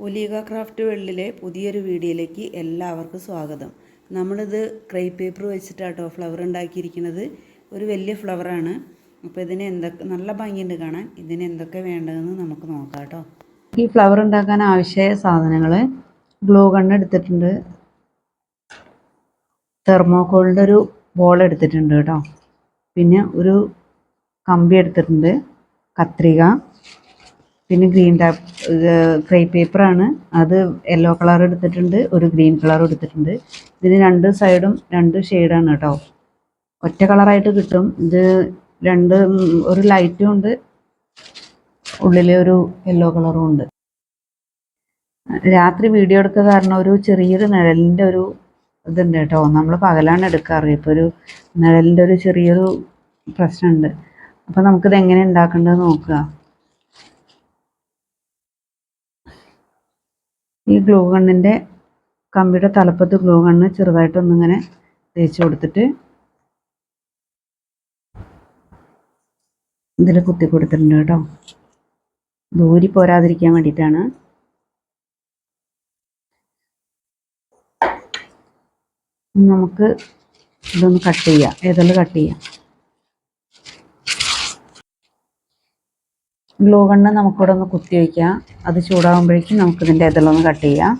ഒലീഗ craft വേൾഡിലെ പുതിയൊരു വീഡിയോയിലേക്ക് എല്ലാവർക്കും സ്വാഗതം. നമ്മളിത് ക്രൈ പേപ്പർ വെച്ചിട്ടാട്ടോ ഫ്ലവർ ഉണ്ടാക്കിയിരിക്കുന്നത്. ഒരു വലിയ ഫ്ലവറാണ്. അപ്പോൾ ഇതിന് എന്തൊക്കെ നല്ല ഭംഗിയുണ്ട് കാണാൻ. ഇതിന് എന്തൊക്കെ വേണ്ടതെന്ന് നമുക്ക് നോക്കാം കേട്ടോ ഈ ഫ്ലവർ ഉണ്ടാക്കാൻ ആവശ്യമായ സാധനങ്ങൾ ഗ്ലോ ഗണ്ണ് എടുത്തിട്ടുണ്ട്. തെർമോക്കോളിന്റെ ഒരു ബോൾ എടുത്തിട്ടുണ്ട് കേട്ടോ. പിന്നെ ഒരു കമ്പി എടുത്തിട്ടുണ്ട്. കത്രിക. പിന്നെ ഗ്രീൻ ടാപ്പ് ക്രേ പേപ്പറാണ്. അത് യെല്ലോ കളർ എടുത്തിട്ടുണ്ട് ഒരു ഗ്രീൻ കളർ എടുത്തിട്ടുണ്ട്. ഇതിന് രണ്ട് സൈഡും രണ്ട് ഷെയ്ഡാണ് കേട്ടോ. ഒറ്റ കളറായിട്ട് കിട്ടും. ഇത് രണ്ട് ഒരു ലൈറ്റും ഉണ്ട്. ഉള്ളിൽ ഒരു യെല്ലോ കളറും ഉണ്ട്. രാത്രി വീഡിയോ എടുക്കുക കാരണം ഒരു ചെറിയൊരു നിഴലിന്റെ ഒരു ഇതുണ്ട് കേട്ടോ. നമ്മൾ പകലാണ് എടുക്കാറ്. ഇപ്പോൾ ഒരു നിഴലിന്റെ ഒരു ചെറിയൊരു പ്രശ്നമുണ്ട്. അപ്പോൾ നമുക്കിത് എങ്ങനെ ഉണ്ടാക്കേണ്ടത് നോക്കുക. ഈ ഗ്ലൂ ഗണ്ണിന്റെ കമ്പിയുടെ തലപ്പത്ത് ഗ്ലൂ ഗണ്ണ് ചെറുതായിട്ടൊന്നിങ്ങനെ തേച്ച് കൊടുത്തിട്ട് ഇതിൽ കുത്തി കൊടുത്തിട്ടുണ്ട് കേട്ടോ. ദൂരി പോരാതിരിക്കാൻ വേണ്ടിയിട്ടാണ്. നമുക്ക് ഇതൊന്ന് കട്ട് ചെയ്യാം. ഏതെല്ലാം കട്ട് ചെയ്യാം? ഗ്ലൂ ഗണ്ണ് നമുക്കിവിടെ ഒന്ന് കുത്തി വയ്ക്കാം. അത് ചൂടാകുമ്പോഴേക്കും നമുക്കിതിന്റെ ഇതിന്റെ ഒന്ന് കട്ട് ചെയ്യാം.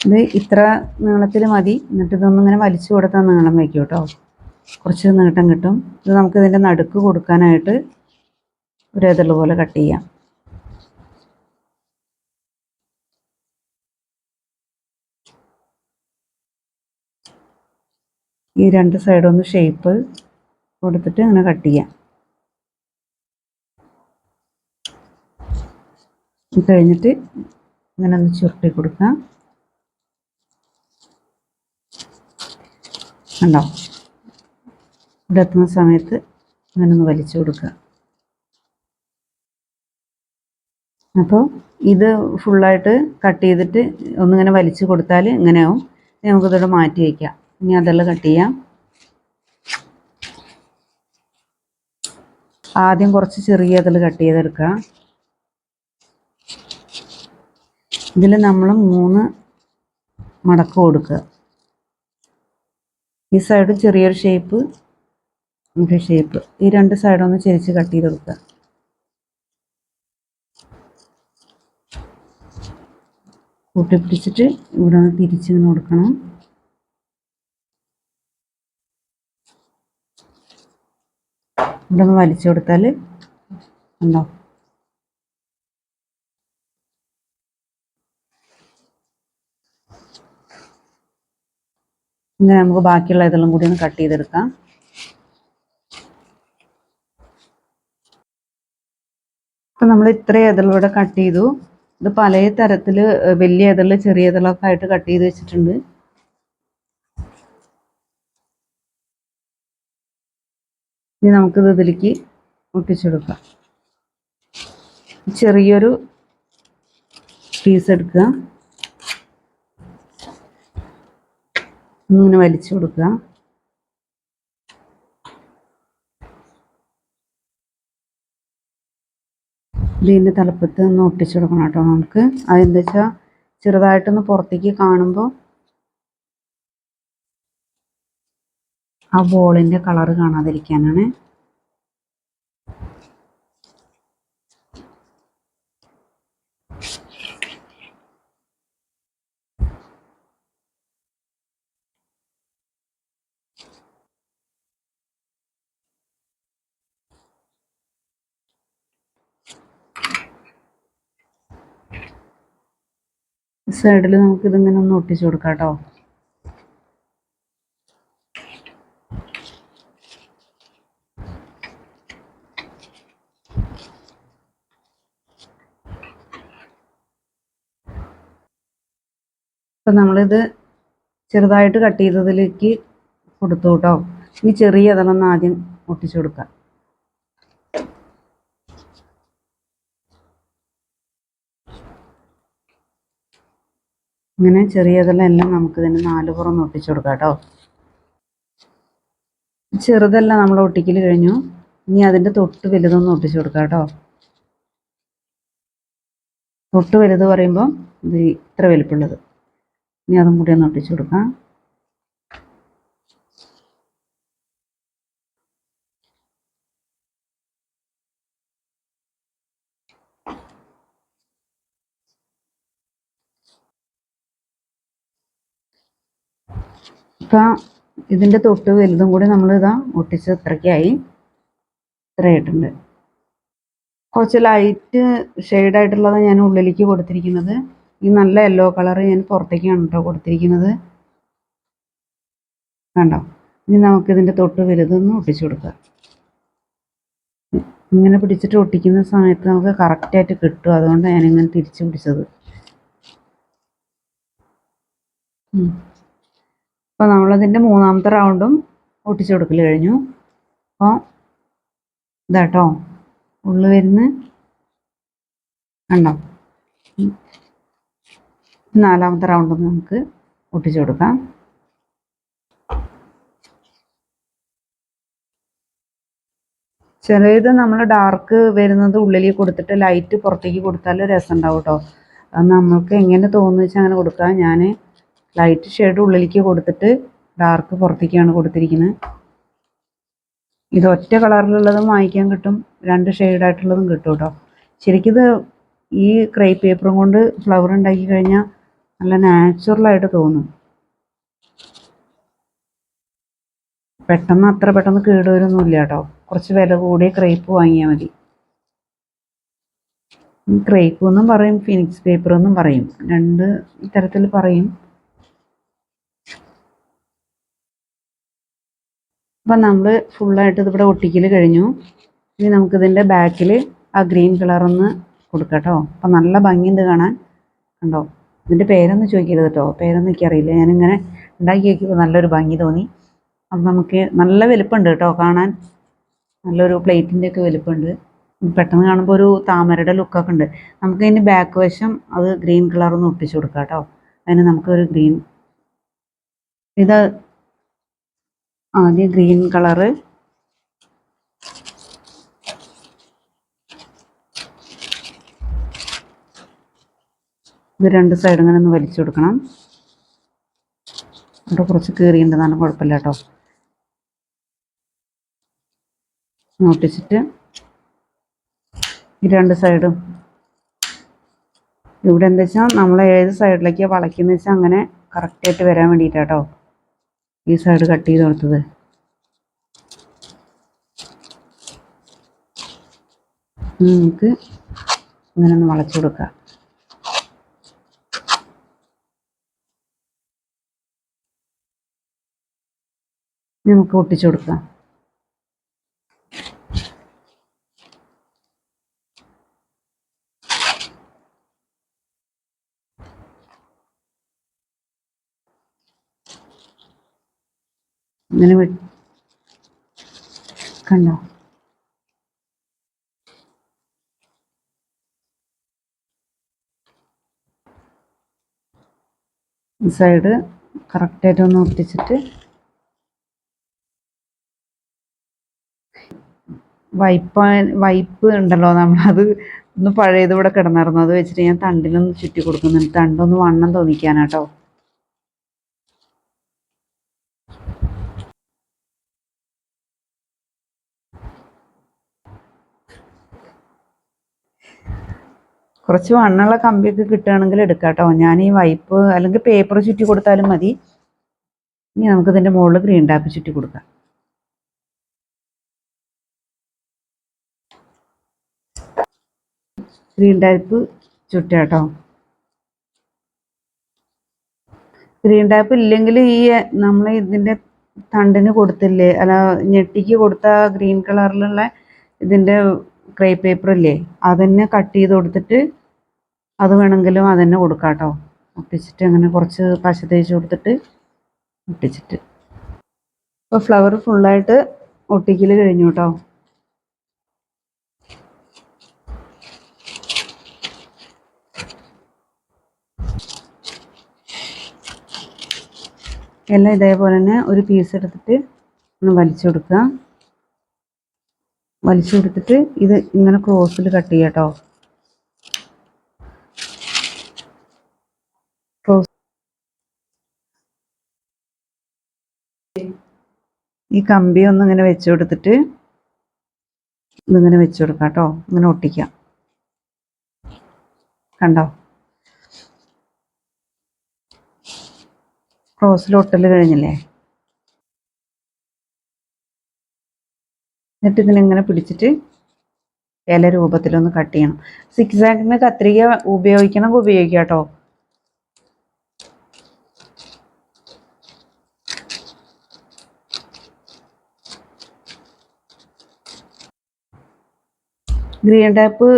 ഇത് ഇത്ര നീളത്തിൽ മതി. എന്നിട്ട് ഇതൊന്നും ഇങ്ങനെ വലിച്ചു കൊടുത്താൽ നീളം വയ്ക്കും കേട്ടോ. കുറച്ച് നീട്ടം കിട്ടും. ഇത് നമുക്ക് ഇതിന്റെ നടുക്ക് കൊടുക്കാനായിട്ട് ഒരു ഇതൾ പോലെ കട്ട് ചെയ്യാം. ഈ രണ്ട് സൈഡും ഒന്ന് ഷേപ്പ് കൊടുത്തിട്ട് അങ്ങനെ കട്ട് ചെയ്യാം. കഴിഞ്ഞിട്ട് ഇങ്ങനെ ഒന്ന് ചുരുട്ടി കൊടുക്കാം. ഉണ്ടോ ഇവിടെ എത്തുന്ന സമയത്ത് ഇങ്ങനെ ഒന്ന് വലിച്ചു കൊടുക്കുക. അപ്പോൾ ഇത് ഫുള്ളായിട്ട് കട്ട് ചെയ്തിട്ട് ഒന്നിങ്ങനെ വലിച്ചു കൊടുത്താൽ ഇങ്ങനെയാവും. നമുക്കിതോടെ മാറ്റി വയ്ക്കാം ഇനി അതെല്ലാം കട്ട് ചെയ്യാം. ആദ്യം കുറച്ച് ചെറിയ അതിൽ കട്ട് ചെയ്തെടുക്കുക. ഇതിൽ നമ്മൾ മൂന്ന് മടക്ക് കൊടുക്കുക. ഈ സൈഡ് ചെറിയൊരു ഷേപ്പ് നമുക്ക് ഷേപ്പ് ഈ രണ്ട് സൈഡും ഒന്ന് ചെരിച്ച് കട്ട് ചെയ്ത് കൊടുക്കുക. കൂട്ടി പിടിച്ചിട്ട് ഇവിടെ ഒന്ന് തിരിച്ചിങ്ങനെ കൊടുക്കണം. ഇവിടെ ഒന്ന് വലിച്ചു കൊടുത്താൽ ഉണ്ടോ? ഇങ്ങനെ നമുക്ക് ബാക്കിയുള്ള ഇതെല്ലാം കൂടി ഒന്ന് കട്ട് ചെയ്തെടുക്കാം. ഇപ്പം നമ്മൾ ഇത്രയും ഇതളിവിടെ കട്ട് ചെയ്തു. ഇത് പല തരത്തിൽ വലിയ ഇതൾ ചെറിയ ഇതളൊക്കെ ആയിട്ട് കട്ട് ചെയ്ത് വെച്ചിട്ടുണ്ട്. ഇനി നമുക്കിത് ഇതിലേക്ക് ഒട്ടിച്ചെടുക്കാം. ചെറിയൊരു പീസ് എടുക്കുക. ഇങ്ങനെ വലിച്ചു കൊടുക്കുക. ഇതിന്റെ തലപ്പത്ത് ഒന്ന് ഒട്ടിച്ചു കൊടുക്കണം കേട്ടോ നമുക്ക്. അതെന്താ വെച്ചാൽ ചെറുതായിട്ടൊന്ന് പുറത്തേക്ക് കാണുമ്പോൾ ആ ബോളിന്റെ കളറ് കാണാതിരിക്കാനാണ്. സൈഡിൽ നമുക്കിതിങ്ങനെ ഒന്ന് ഒട്ടിച്ചു കൊടുക്കാം കേട്ടോ ഇപ്പം നമ്മളിത് ചെറുതായിട്ട് കട്ട് ചെയ്തതിലേക്ക് കൊടുത്തു കേട്ടോ ഇനി ചെറിയ അതളൊന്ന് ആദ്യം ഒട്ടിച്ചു കൊടുക്കാം. ഇങ്ങനെ ചെറിയതെല്ലാം എല്ലാം നമുക്ക് ഇതിന് നാല് പുറം ഒട്ടിച്ചു കൊടുക്കാം കേട്ടോ. ചെറുതെല്ലാം നമ്മൾ ഒട്ടിക്കൽ കഴിഞ്ഞു. ഇനി അതിന്റെ തൊട്ട് വലുതൊന്ന് ഒട്ടിച്ചു കൊടുക്കാം കേട്ടോ. തൊട്ട് വലുത് പറയുമ്പോൾ ഇത് ഇത്ര വലിപ്പമുള്ളത് ഇനി അതും കൂടി ഒന്ന് ഒട്ടിച്ചു കൊടുക്കാം. ഇപ്പം ഇതിന്റെ തൊട്ട് വലുതും കൂടി നമ്മൾ ഇതാ ഒട്ടിച്ച് ഇത്രയ്ക്കായി ഇത്രയായിട്ടുണ്ട്. കുറച്ച് ലൈറ്റ് ഷെയ്ഡായിട്ടുള്ളത് ഞാൻ ഉള്ളിലേക്ക് കൊടുത്തിരിക്കുന്നത് ഈ നല്ല യെല്ലോ കളർ ഞാൻ പുറത്തേക്കാണ് കേട്ടോ കൊടുത്തിരിക്കുന്നത്. കണ്ടോ? ഇനി നമുക്കിതിന്റെ തൊട്ട് വലുതൊന്ന് ഒട്ടിച്ചു കൊടുക്കാം. ഇങ്ങനെ പിടിച്ചിട്ട് ഒട്ടിക്കുന്ന സമയത്ത് നമുക്ക് കറക്റ്റായിട്ട് കിട്ടും. അതുകൊണ്ട് ഞാനിങ്ങനെ തിരിച്ച് പിടിച്ചത്. അപ്പോൾ നമ്മളതിന്റെ മൂന്നാമത്തെ റൗണ്ടും ഒട്ടിച്ചു കൊടുക്കൽ കഴിഞ്ഞു. അപ്പോൾ ഇതാട്ടോ. ഉള്ളു വരുന്ന കണ്ടോ. നാലാമത്തെ റൗണ്ട് നമുക്ക് ഒട്ടിച്ചു കൊടുക്കാം. ചിലത് നമ്മൾ ഡാർക്ക് വരുന്നത് ഉള്ളിലേക്ക് കൊടുത്തിട്ട് ലൈറ്റ് പുറത്തേക്ക് കൊടുത്താൽ രസം ഉണ്ടാവും കേട്ടോ നമ്മൾക്ക് എങ്ങനെ തോന്നുന്നു വെച്ചാൽ അങ്ങനെ കൊടുക്കാം. ഞാൻ ലൈറ്റ് ഷെയ്ഡ് ഉള്ളിലേക്ക് കൊടുത്തിട്ട് ഡാർക്ക് പുറത്തേക്കാണ് കൊടുത്തിരിക്കുന്നത്. ഇത് ഒറ്റ കളറിലുള്ളതും വാങ്ങിക്കാൻ കിട്ടും. രണ്ട് ഷെയ്ഡായിട്ടുള്ളതും കിട്ടും കേട്ടോ ശരിക്കും ഈ ക്രൈ പേപ്പറും കൊണ്ട് ഫ്ലവർ ഉണ്ടാക്കി കഴിഞ്ഞാൽ നല്ല നാച്ചുറലായിട്ട് തോന്നും. പെട്ടെന്ന് അത്ര പെട്ടെന്ന് കേടുവരൊന്നുമില്ല കേട്ടോ. കുറച്ച് വില കൂടിയ ക്രേപ്പ് വാങ്ങിയാൽ മതി. ക്രേപ്പ് എന്നും പറയും ഫിനിക്സ് പേപ്പർ എന്നും പറയും. രണ്ട് തരത്തിൽ പറയും. അപ്പം നമ്മൾ ഫുള്ളായിട്ട് ഇതിവിടെ ഒട്ടിക്കൽ കഴിഞ്ഞു. ഇനി നമുക്കിതിന്റെ ബാക്കിൽ ആ ഗ്രീൻ കളറൊന്ന് കൊടുക്കാം കേട്ടോ. അപ്പം നല്ല ഭംഗിയുണ്ട് കാണാൻ. കണ്ടോ? ഇതിന്റെ പേരൊന്നും ചോദിക്കരുത് കേട്ടോ പേരൊന്നും എനിക്കറിയില്ല. ഞാനിങ്ങനെ ഉണ്ടാക്കി നോക്കിയപ്പോൾ നല്ലൊരു ഭംഗി തോന്നി. അപ്പം നമുക്ക് നല്ല വലുപ്പമുണ്ട് കേട്ടോ കാണാൻ. നല്ലൊരു പ്ലേറ്റിന്റെ ഒക്കെ വലുപ്പമുണ്ട് പെട്ടെന്ന് കാണുമ്പോൾ ഒരു താമരയുടെ ലുക്കൊക്കെ ഉണ്ട്. നമുക്ക് ഇതിന് ബാക്ക് വശം അത് ഗ്രീൻ കളറൊന്ന് ഒട്ടിച്ചു കൊടുക്കാം കേട്ടോ അതിന് നമുക്കൊരു ഗ്രീൻ ഇത് ആദ്യം ഗ്രീൻ കളറ് ഇത് രണ്ട് സൈഡ് ഇങ്ങനെ ഒന്ന് വലിച്ചു കൊടുക്കണം. അവിടെ കുറച്ച് കീറിയിട്ടുണ്ടെന്നാണ് കുഴപ്പമില്ല കേട്ടോ. നോട്ടിച്ചിട്ട് ഈ രണ്ട് സൈഡും ഇവിടെ എന്താ വെച്ചാൽ നമ്മൾ ഏത് സൈഡിലേക്ക് വളയ്ക്കുന്ന വെച്ചാൽ അങ്ങനെ കറക്റ്റായിട്ട് വരാൻ വേണ്ടിയിട്ടാട്ടോ ഈ സൈഡ് കട്ട് ചെയ്ത് കൊടുത്തത്. നമുക്ക് ഇങ്ങനെ ഒന്ന് വളച്ചു കൊടുക്കാം. നമുക്ക് ഒട്ടിച്ചു കൊടുക്കാം. ഇങ്ങനെ വെ- കണ്ടോ? സൈഡ് കറക്റ്റായിട്ട് ഒന്ന് ഒട്ടിച്ചിട്ട് വൈപ്പ വൈപ്പ് ഉണ്ടല്ലോ നമ്മളത് ഒന്ന് പഴയത് ഇവിടെ കിടന്നിരുന്നു. അത് വെച്ചിട്ട് ഞാൻ തണ്ടിലൊന്ന് ചുറ്റി കൊടുക്കുന്നുണ്ട് തണ്ടൊന്ന് വണ്ണം തോന്നിക്കാനാട്ടോ. കുറച്ച് വണ്ണുള്ള കമ്പിയൊക്കെ കിട്ടുകയാണെങ്കിൽ എടുക്കാം കേട്ടോ ഞാൻ ഈ വൈപ്പ് അല്ലെങ്കിൽ പേപ്പർ ചുറ്റി കൊടുത്താലും മതി. ഇനി നമുക്ക് ഇതിന്റെ മുകളിൽ ഗ്രീൻ ടാപ്പ് ചുറ്റി കൊടുക്കാം. ഗ്രീൻ ടാപ്പ് ചുറ്റുക കേട്ടോ ഗ്രീൻ ടാപ്പ് ഇല്ലെങ്കിൽ ഈ നമ്മൾ ഇതിന്റെ തണ്ടിന് കൊടുത്തില്ലേ? അല്ല ഞെട്ടിക്ക് കൊടുത്ത ഗ്രീൻ കളറിലുള്ള ഇതിന്റെ ക്രേ പേപ്പർ ഇല്ലേ? അതന്നെ കട്ട് ചെയ്ത് കൊടുത്തിട്ട് അത് വേണമെങ്കിലും അതന്നെ കൊടുക്കാം കേട്ടോ ഒട്ടിച്ചിട്ട് അങ്ങനെ കുറച്ച് പശ തേച്ച് കൊടുത്തിട്ട് ഒട്ടിച്ചിട്ട് ഇപ്പോൾ ഫ്ലവർ ഫുള്ളായിട്ട് ഒട്ടിക്കൽ കഴിഞ്ഞു കേട്ടോ എല്ലാം ഇതേപോലെ തന്നെ ഒരു പീസ് എടുത്തിട്ട് ഒന്ന് വലിച്ചു കൊടുക്കുക. വലിച്ചു കൊടുത്തിട്ട് ഇത് ഇങ്ങനെ ക്രോസിൽ കട്ട് ചെയ്യാം കേട്ടോ ക്രോസ് ഈ കമ്പി ഒന്ന് ഇങ്ങനെ വെച്ചു കൊടുത്തിട്ട് ഇതിങ്ങനെ വെച്ചു കൊടുക്കാം കേട്ടോ ഇങ്ങനെ ഒട്ടിക്കാം കണ്ടോ? ക്രോസിൽ ഒട്ടൽ കഴിഞ്ഞില്ലേ? എന്നിട്ട് ഇതിനിങ്ങനെ പിടിച്ചിട്ട് ഇല രൂപത്തിലൊന്ന് കട്ട് ചെയ്യണം. സിക്സ് ആക്കിന് കത്രിക ഉപയോഗിക്കണമെങ്കിൽ ഉപയോഗിക്കാം കേട്ടോ. ഗ്രീൻ ടാപ്പ്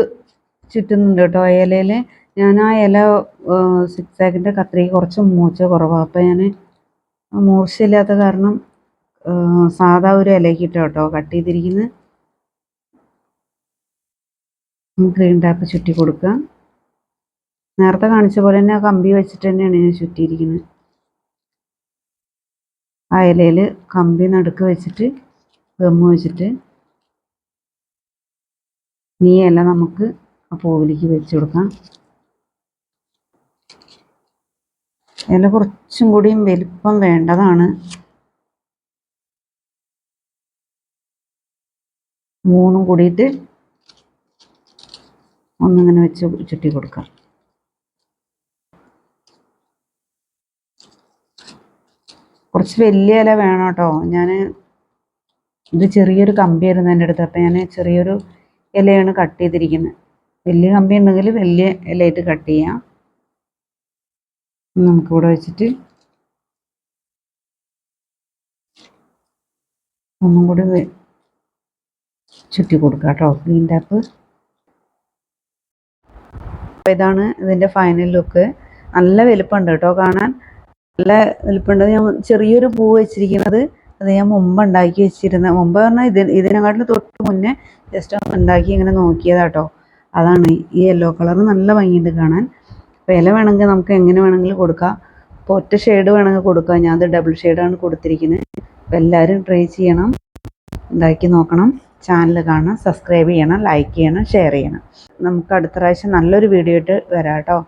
ചുറ്റുന്നുണ്ട് കേട്ടോ ഇലയിൽ ഞാൻ ആ ഇല സിക്സ് ആക്കിന്റെ കത്രിക കുറച്ച് മൂർച്ച കുറവാണ് അപ്പോൾ ഞാൻ മൂർച്ചയില്ലാത്ത കാരണം സാധാ ഒരു ഇലയ്ക്ക് ഇട്ടോ കേട്ടോ. കട്ട് ചെയ്തിരിക്കുന്നത് ഗ്രീൻ ടാപ്പ് ചുറ്റി കൊടുക്കുക നേരത്തെ കാണിച്ച പോലെ തന്നെ കമ്പി വെച്ചിട്ട് തന്നെയാണ് ഞാൻ ചുറ്റിയിരിക്കുന്നത് ആ ഇലയിൽ കമ്പി നടുക്ക് വെച്ചിട്ട് ഗമ്മ് വെച്ചിട്ട് നീ ഇല നമുക്ക് ആ പൂവിലേക്ക് വെച്ച് കൊടുക്കാം. ഇല കുറച്ചും കൂടിയും വലിപ്പം വേണ്ടതാണ്. മൂന്നും കൂടിയിട്ട് ഒന്നിങ്ങനെ വെച്ച് ചുറ്റി കൊടുക്കാം. കുറച്ച് വലിയ ഇല വേണം കേട്ടോ. ഞാൻ ഇത് ചെറിയൊരു കമ്പിയായിരുന്നു എന്റെ അടുത്ത്. അപ്പം ഞാൻ ചെറിയൊരു ഇലയാണ് കട്ട് ചെയ്തിരിക്കുന്നത്. വലിയ കമ്പി ഉണ്ടെങ്കിൽ വലിയ ഇലയായിട്ട് കട്ട് ചെയ്യാം. നമുക്കിവിടെ വെച്ചിട്ട് ഒന്നും കൂടി ചുറ്റി കൊടുക്കാം കേട്ടോ. ഗ്രീൻ ടാപ്പ് അപ്പോൾ ഇതാണ് ഇതിന്റെ ഫൈനൽ ലുക്ക് നല്ല വലുപ്പമുണ്ട് കേട്ടോ കാണാൻ. നല്ല വലുപ്പമുണ്ട്. ഞാൻ ചെറിയൊരു പൂ വെച്ചിരിക്കുന്നത് അത് ഞാൻ മുമ്പ് ഉണ്ടാക്കി വെച്ചിരുന്ന മുമ്പ് പറഞ്ഞാൽ ഇത് ഇതിനെക്കാട്ടിലും തൊട്ട് മുന്നേ ജസ്റ്റ് ഒന്ന് ഉണ്ടാക്കി ഇങ്ങനെ നോക്കിയതാട്ടോ അതാണ് ഈ യെല്ലോ കളർ നല്ല ഭംഗിയുണ്ട് കാണാൻ. അപ്പോൾ ഇല വേണമെങ്കിൽ നമുക്ക് എങ്ങനെ വേണമെങ്കിലും കൊടുക്കാം. ഇപ്പോൾ ഒറ്റ ഷെയ്ഡ് വേണമെങ്കിൽ കൊടുക്കാം. ഞാൻ ഡബിൾ ഷെയ്ഡാണ് കൊടുത്തിരിക്കുന്നത്. അപ്പോൾ എല്ലാവരും ട്രൈ ചെയ്യണം. ഉണ്ടാക്കി നോക്കണം. ചാനൽ കാണണം സബ്സ്ക്രൈബ് ചെയ്യണം ലൈക്ക് ചെയ്യണം ഷെയർ ചെയ്യണം. നമുക്ക് അടുത്ത പ്രാവശ്യം നല്ലൊരു വീഡിയോ ഇട്ട് വരാം കേട്ടോ.